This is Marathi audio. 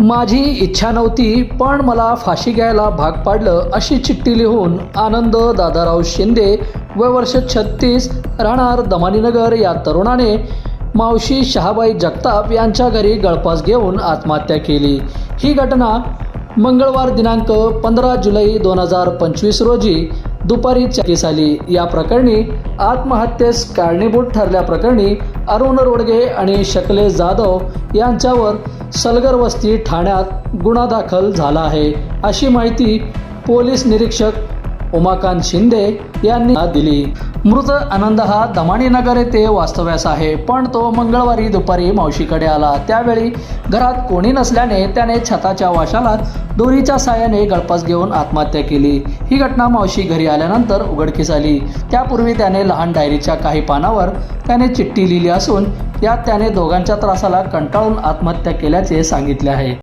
माझी इच्छा नव्हती पण मला फाशी घ्यायला भाग पाडलं अशी चिठ्ठी लिहून आनंद दादाराव शिंदे वय वर्ष छत्तीस राहणार दमानीनगर या तरुणाने मावशी शहाबाई जगताप यांच्या घरी गळपास घेऊन आत्महत्या केली. ही घटना मंगळवार दिनांक पंधरा जुलै दोन हजार पंचवीस रोजी दुपारी चकीस आली. या प्रकरणी आत्महत्येस कारणीभूत ठरल्याप्रकरणी अरुण रोडगे आणि शकले जाधव यांच्यावर सलगर वस्ती ठाण्यात गुन्हा दाखल झाला आहे. अशी माहिती पोलीस निरीक्षक उमाकांत शिंदे यांनी दिली. मृत आनंद हा दमाणी नगर येथे वास्तव्यास आहे. पण तो मंगळवारी दुपारी मावशीकडे आला. त्यावेळी घरात कोणी नसल्याने त्याने छताच्या वाशाला दोरीच्या साहाय्याने गळपास घेऊन आत्महत्या केली. ही घटना मावशी घरी आल्यानंतर उघडकीस आली. त्यापूर्वी त्याने लहान डायरीच्या काही पानावर त्याने चिठ्ठी लिहिली असून यात त्याने दोघांच्या त्रासाला कंटाळून आत्महत्या केल्याचे सांगितले आहे.